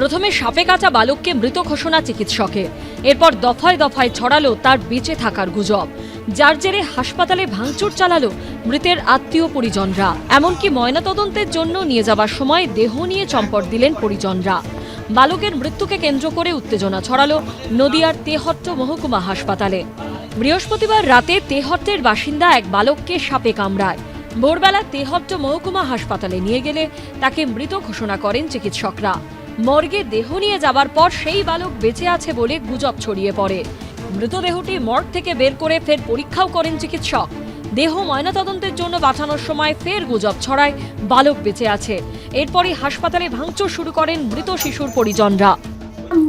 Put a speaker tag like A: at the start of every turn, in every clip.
A: প্রথমে সাপে কাটা বালককে মৃত ঘোষণা চিকিৎসকের। এরপর দফায় দফায় ছড়ালো তার বেঁচে থাকার গুজব। যার জেরে হাসপাতালে ভাঙচুর চালালো মৃতের আত্মীয় পরিজনরা। এমনকি ময়নাতদন্তের জন্য নিয়ে যাবার সময় দেহ নিয়ে চম্পট দিলেন পরিজনরা। বালকের মৃত্যুকে কেন্দ্র করে উত্তেজনা ছড়ালো নদিয়ার তেহট্ট মহকুমা হাসপাতালে। বৃহস্পতিবার রাতে তেহট্টের বাসিন্দা এক বালককে সাপে কামড়ায়। ভোরবেলা তেহট্ট মহকুমা হাসপাতালে নিয়ে গেলে তাকে মৃত ঘোষণা করেন চিকিৎসকরা। মর্গে দেহ নিয়ে যাবার পর সেই বালক বেঁচে আছে বলে গুজব ছড়িয়ে পড়ে। মৃতদেহটি মর্গ থেকে বের করে ফের পরীক্ষাও করেন চিকিৎসক। দেহ ময়নাতদন্তের জন্য পাঠানোর সময় ফের গুজব ছড়ায়, বালক বেঁচে আছে। এরপরই হাসপাতালে ভাঙচুর শুরু করেন মৃত শিশুর পরিজনরা।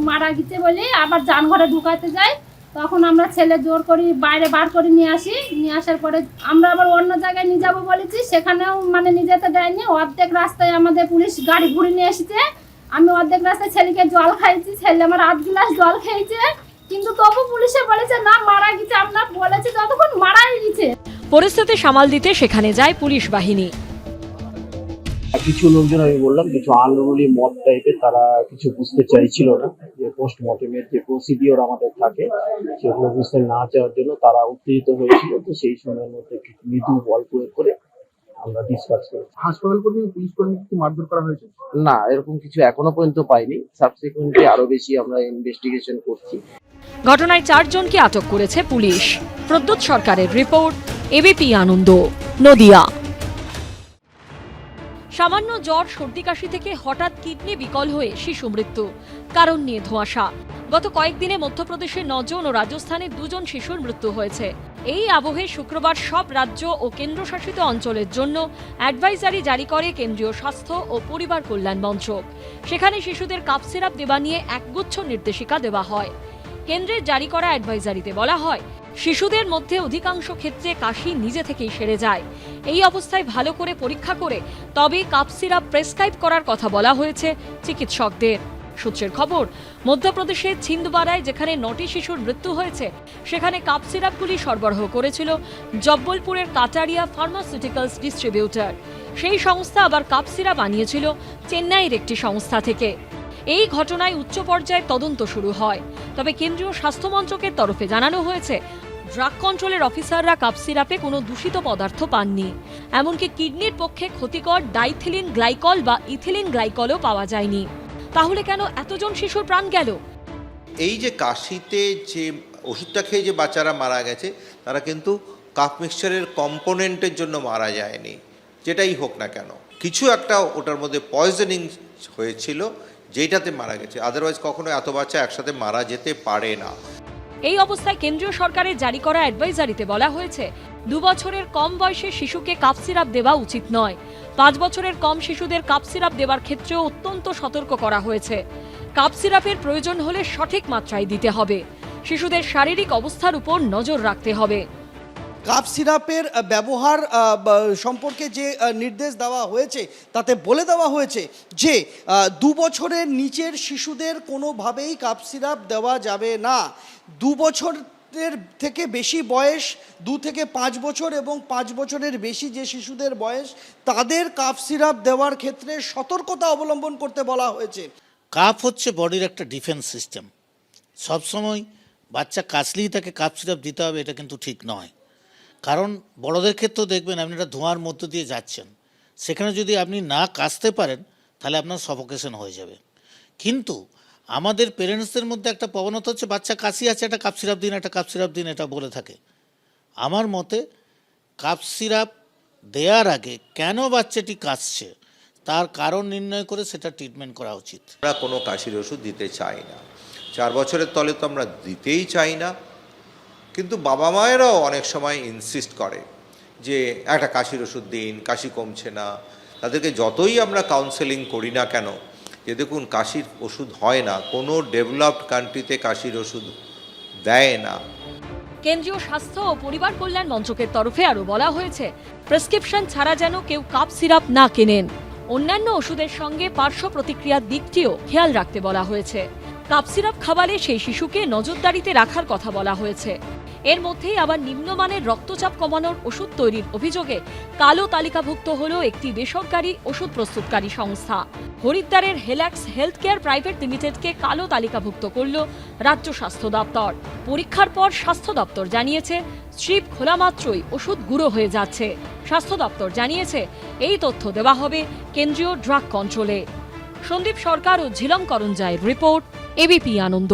B: মারা গিতে বলে আবার যান ঘরে ঢুকাতে যায়। তখন আমরা ছেলে জোর করি বাইরে বার করে নিয়ে আসি। নিয়ে আসার পরে আমরা আবার অন্য জায়গায় নিয়ে যাব বলেছি। সেখানেও মানে নিয়ে যেতে দেয়নি। অর্ধেক রাস্তায় আমাদের পুলিশ গাড়ি ঘুরে নিয়ে এসেছে। আমি অর্ধেক রাস্তায় ছেলেকে জল খাইছি ছেলে আমার আধ গ্লাস জল খেয়েছে। কিন্তু তবু পুলিশে বলেছে না মারা গেছে। আপনার বলেছে যতক্ষণ মারাই গেছে।
A: পরিস্থিতি সামাল দিতে সেখানে যায় পুলিশ বাহিনী।
C: কিছু লোকজন আমি বললাম কিছু আনরুলি মত টাইপের তারা কিছু বুঝতে চাইছিল না যে পোস্টমর্টমের যে প্রসিডিওর আমাদের থাকে সেগুলো বুঝতে না চাওয়ার জন্য তারা উত্তেজিত হয়েছিল। তো সেই সময়ের মধ্যে মৃদু বল প্রয়োগ করে আমরা ডিসকাস করি
D: হাসপাতাল কর্মী পুলিশ কর্মী কি মারধর করা হয়েছে?
C: না এরকম কিছু এখনও পর্যন্ত পাইনি। সাবসিকুয়েন্টলি আরও বেশি আমরা ইনভেস্টিগেশন করছি।
A: ঘটনায় চারজনকে আটক করেছে পুলিশ। প্রদ্যুৎ সরকারের রিপোর্ট এবিপি আনন্দ নদিয়া। সামান্য জ্বর, সর্দি কাশি থেকে হঠাৎ কিডনি বিকল হয়ে শিশু মৃত্যু। কারণ নিয়ে ধোঁয়াশা। গত কয়েকদিনে মধ্যপ্রদেশের নজন ও রাজস্থানে দুজন শিশুর মৃত্যু হয়েছে। এই আবহে শুক্রবার সব রাজ্য ও কেন্দ্রশাসিত অঞ্চলের জন্য অ্যাডভাইজারি জারি করে কেন্দ্রীয় স্বাস্থ্য ও পরিবার কল্যাণ মন্ত্রক। সেখানে শিশুদের কাপ সিরাপ দেওয়া নিয়ে একগুচ্ছ নির্দেশিকা দেওয়া হয়। কেন্দ্রের জারি করা অ্যাডভাইজারিতে বলা হয় শিশুদের মধ্যে অধিকাংশ ক্ষেত্রে কাশি নিজে থেকেই সেরে যায়। এই অবস্থায় ভালো করে পরীক্ষা করে তবে কাপ সিরাপ প্রেসক্রাইব করার কথা বলা হয়েছে চিকিৎসকদের। সূত্রের খবর মধ্যপ্রদেশের ছিন্দবাড়ায় যেখানে নটি শিশুর মৃত্যু হয়েছে, সেখানে কাপ সিরাপগুলি সরবরাহ করেছিল জব্বলপুরের কাটারিয়া ফার্মাসিউটিক্যালস ডিস্ট্রিবিউটর। সেই সংস্থা আবার কাপ সিরাপ আনিয়েছিল চেন্নাইয়ের একটি সংস্থা থেকে। এই ঘটনায় উচ্চ পর্যায়ে তদন্ত শুরু হয়। তবে কেন্দ্রীয় স্বাস্থ্য মন্ত্রকের তরফে জানানো হয়েছে, ড্রাগ কন্ট্রোলের অফিসাররা কাপ সিরাপে কোনো দূষিত পদার্থ পাননি। এমনকি কিডনির পক্ষে ক্ষতিকর ডাইথিলিন গ্লাইকল বা ইথিলিন গ্লাইকলও পাওয়া যায়নি। তাহলে কেন এতজন শিশুর প্রাণ গেল?
E: এই যে কাশিতে যে ওষুধটা খেয়ে যে বাচ্চারা মারা গেছে, তারা কিন্তু কাপ মিক্সচারের কম্পোনেন্টের জন্য মারা যায়নি। যেটাই হোক না কেন। কিছু একটা ওটার মধ্যে পয়জনিং হয়েছিল যেইটাতে মারা গেছে। আদারওয়াইজ কখনো এত বাচ্চা একসাথে মারা যেতে পারে না।
A: এই অবস্থায় কেন্দ্রীয় সরকারের জারি করা অ্যাডভাইজারিতে বলা হয়েছে, দু বছরের কম বয়সের শিশুকে কাপ সিরাপ দেওয়া উচিত নয়। পাঁচ বছরের কম শিশুদের কাপ সিরাপ দেওয়ার ক্ষেত্রেও অত্যন্ত সতর্ক করা হয়েছে। কাপ সিরাপের প্রয়োজন হলে সঠিক মাত্রায় দিতে হবে। শিশুদের শারীরিক অবস্থার উপর নজর রাখতে হবে।
F: কাপ সিরাপের ব্যবহার সম্পর্কে যে নির্দেশ দেওয়া হয়েছে, তাতে বলে দেওয়া হয়েছে যে দু বছরের নিচের শিশুদের কোনোভাবেই কাপ সিরাপ দেওয়া যাবে না। দু বছরের থেকে বেশি বয়স, দু থেকে পাঁচ বছর এবং পাঁচ বছরের বেশি যে শিশুদের বয়স, তাদের কাপ সিরাপ দেওয়ার ক্ষেত্রে সতর্কতা অবলম্বন করতে বলা হয়েছে।
G: কাপ হচ্ছে বডির একটা ডিফেন্স সিস্টেম। সবসময় বাচ্চা কাশলেই তাকে কাপ সিরাপ দিতে হবে, এটা কিন্তু ঠিক নয়। কারণ বড়দের ক্ষেত্রেও দেখবেন আপনি একটা ধোঁয়ার মধ্য দিয়ে যাচ্ছেন। সেখানে যদি আপনি না কাশতে পারেন, তাহলে আপনার সফোকেশন হয়ে যাবে। কিন্তু আমাদের পেরেন্টসদের মধ্যে একটা প্রবণতা হচ্ছে, বাচ্চা কাশি আছে, একটা কাপ সিরাপ দিন, একটা কাপ সিরাপ দিন, এটা বলে থাকে। আমার মতে কাপ সিরাপ দেওয়ার আগে কেন বাচ্চাটি কাশছে তার কারণ নির্ণয় করে সেটা ট্রিটমেন্ট করা উচিত।
E: আমরা কোনো কাশির ওষুধ দিতে চাই না। চার বছরের তলে তো আমরা দিতেই চাই না। কিন্তু বাবা মায়েরাও অনেক সময় ইনসিস্ট করে যে একটা কাশির ওষুধ দিন, কাশি কমছে না। তাদেরকে যতই আমরা কাউন্সেলিং করি না কেন, যে দেখুন কাশির ওষুধ হয় না, কোনো ডেভেলপড কান্ট্রিতে কাশির ওষুধ দেয় না।
A: কেন্দ্রীয় স্বাস্থ্য ও পরিবার কল্যাণ মন্ত্রকের তরফে আরও বলা হয়েছে, প্রেসক্রিপশন ছাড়া যেন কেউ কাপ সিরাপ না কেনেন। অন্যান্য ওষুধের সঙ্গে পার্শ্ব প্রতিক্রিয়ার দিকটিও খেয়াল রাখতে বলা হয়েছে। কাপ সিরাপ খাবারে সেই শিশুকে নজরদারিতে রাখার কথা বলা হয়েছে। এর মধ্যেই আবার নিম্নমানের রক্তচাপ কমানোর ওষুধ তৈরির অভিযোগে কালো তালিকাভুক্ত হল একটি বেসরকারি ওষুধ প্রস্তুতকারী সংস্থা। হরিদ্বারের হেলাক্স হেলথ কেয়ার প্রাইভেট লিমিটেডকে কালো তালিকাভুক্ত করল রাজ্য স্বাস্থ্য দপ্তর। পরীক্ষার পর স্বাস্থ্য দপ্তর জানিয়েছে, স্ট্রিপ খোলা মাত্রই ওষুধ গুঁড়ো হয়ে যাচ্ছে। স্বাস্থ্য দপ্তর জানিয়েছে, এই তথ্য দেওয়া হবে কেন্দ্রীয় ড্রাগ কন্ট্রোলে। সন্দীপ সরকার ও ঝিলম করঞ্জায়ের রিপোর্ট। এবিপি আনন্দ।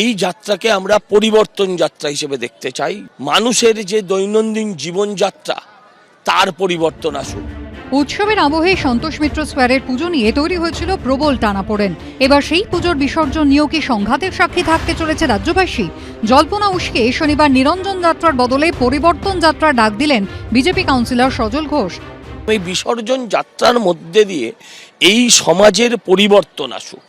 H: এই যাত্রাকে আমরা পরিবর্তন যাত্রা হিসেবে দেখতে চাই। মানুষের যে দৈনন্দিন জীবনযাত্রা তার পরিবর্তন আসুক।
I: উৎসবের আবহে সন্তোষ মিত্র স্কোয়ারের পুজো নিয়ে তৈরি হয়েছিল প্রবল টানাপোড়েন। এবার সেই পুজোর বিসর্জন নিয়েও কি সংঘাতের সাক্ষী থাকতে চলেছে রাজ্যবাসী? জল্পনা উস্কে শনিবার নিরঞ্জন যাত্রার বদলে পরিবর্তন যাত্রার ডাক দিলেন বিজেপি কাউন্সিলর সজল ঘোষ।
H: এই বিসর্জন যাত্রার মধ্যে দিয়ে এই সমাজের পরিবর্তন আসুক,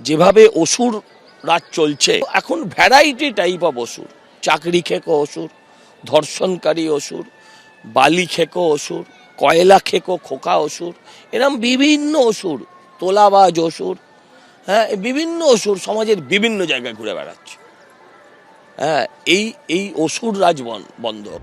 H: যেভাবে অসুর রাজ চলছে। এখন ভ্যারাইটি টাইপ অফ অসুর, চাকরি খেকো অসুর, ধর্ষণকারী অসুর, বালি খেকো অসুর, কয়লা খেকো খোকা অসুর, এরম বিভিন্ন অসুর, তোলাবাজ অসুর হ্যাঁ বিভিন্ন অসুর সমাজের বিভিন্ন জায়গায় ঘুরে বেড়াচ্ছে। হ্যাঁ এই এই অসুর রাজ বন- বন্ধ।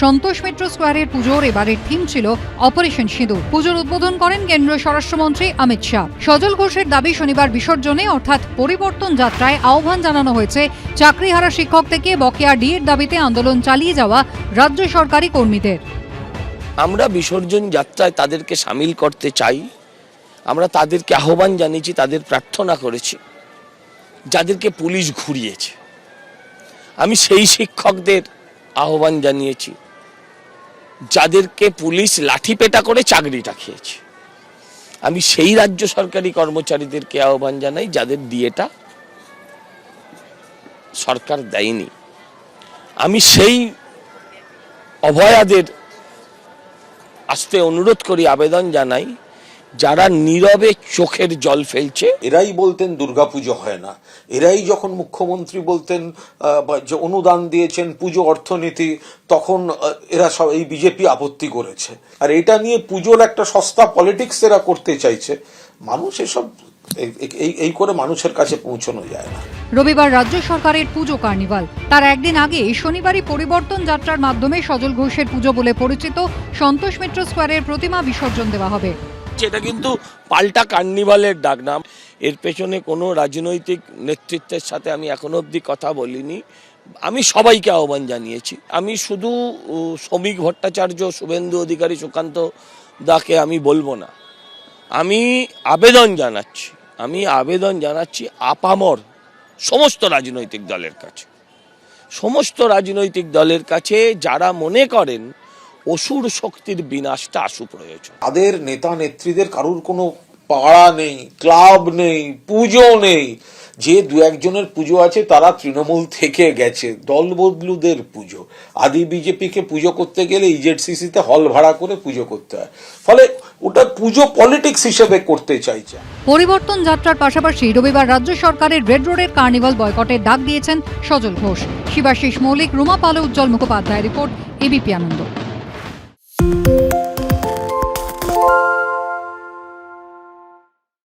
I: সন্তোষ মিত্র স্কোয়ারের পুজোর এবারের থিম ছিল অপারেশন সিঁদুর। পুজোর উদ্বোধন করেন কেন্দ্রীয় স্বরাষ্ট্রমন্ত্রী অমিত শাহ। সজল ঘোষের দাবি শনিবার বিসর্জনে, অর্থাৎ পরিবর্তন যাত্রায় আহ্বান জানানো হয়েছে চাকরিহারা শিক্ষক থেকে বকেয়া ডিএর দাবিতে আন্দোলন চালিয়ে যাওয়া রাজ্য সরকারি কর্মীদের।
H: আমরা বিসর্জন যাত্রায় তাদেরকে সামিল করতে চাই। আমরা তাদেরকে আহ্বান জানিয়েছি, তাদের প্রার্থনা করেছি, যাদেরকে পুলিশ ঘুরিয়েছে। আমি সেই শিক্ষকদের আহ্বান জানিয়েছি। যাদেরকে পুলিশ লাঠি পেটা করে চাকরিটা খেয়েছে। আমি সেই রাজ্য সরকারি কর্মচারীদেরকে আহ্বান জানাই, যাদের দিয়েটা সরকার দেয়নি। আমি সেই অভয়াদের আসতে অনুরোধ করি, আবেদন জানাই যারা নীরবে চোখের জল ফেলছে
J: এরাই বলতেন দুর্গাপুজো হয় না। এরাই যখন মুখ্যমন্ত্রী বলতেন যে অনুদান দিয়েছেন পুজো অর্থনীতি তখন এরা সব এই বিজেপি আপত্তি করেছে। আর এটা নিয়ে পুজোর একটা সস্তা পলিটিক্স এরা করতে চাইছে। মানুষ এসব এই- এই এই করে মানুষের কাছে পৌঁছানো যায় না।
I: রবিবার রাজ্য সরকারের পুজো কার্নিভাল। তার একদিন আগে শনিবারই পরিবর্তন যাত্রার মাধ্যমে সজল ঘোষের পুজো বলে পরিচিত সন্তোষ মিত্র স্কোয়ারের প্রতিমা বিসর্জন দেওয়া হবে।
H: এটা কিন্তু পাল্টা কার্নিভালের ডাক নাম এর পেছনে কোনো রাজনৈতিক নেতৃত্বের সাথে আমি এখনও অবধি কথা বলিনি। আমি সবাইকে আহ্বান জানিয়েছি। আমি শুধু শ্রমিক ভট্টাচার্য, শুভেন্দু অধিকারী সুকান্ত দাকে আমি বলব না। আমি আবেদন জানাচ্ছি, আমি আবেদন জানাচ্ছি আপামর সমস্ত রাজনৈতিক দলের কাছে। সমস্ত রাজনৈতিক দলের কাছে যারা মনে করেন অসুর শক্তির বিনাশটা আশু প্রয়োজন।
J: তাদের নেতা নেত্রীদের কারুর কোনো পাড়া নেই ক্লাব নেই পুজো নেই। যে দু একজনের পুজো আছে তারা তৃণমূল থেকে গেছে দল বদলুদের পুজো। আদি বিজেপিকে পুজো করতে গেলে ইজেডসিসিতে হল ভাড়া করে পুজো করতে হয়। ফলে ওটা পুজো পলিটিক্স হিসেবে করতে চাইছে।
I: পরিবর্তন যাত্রার পাশাপাশি রবিবার রাজ্য সরকারের রেড রোডের কার্নিভাল বয়কটের ডাক দিয়েছেন Sajal Ghosh. Shibashis Moulik Ruma Pal Ujjwal Mukhopadhyay report ABP Ananda. Thank you.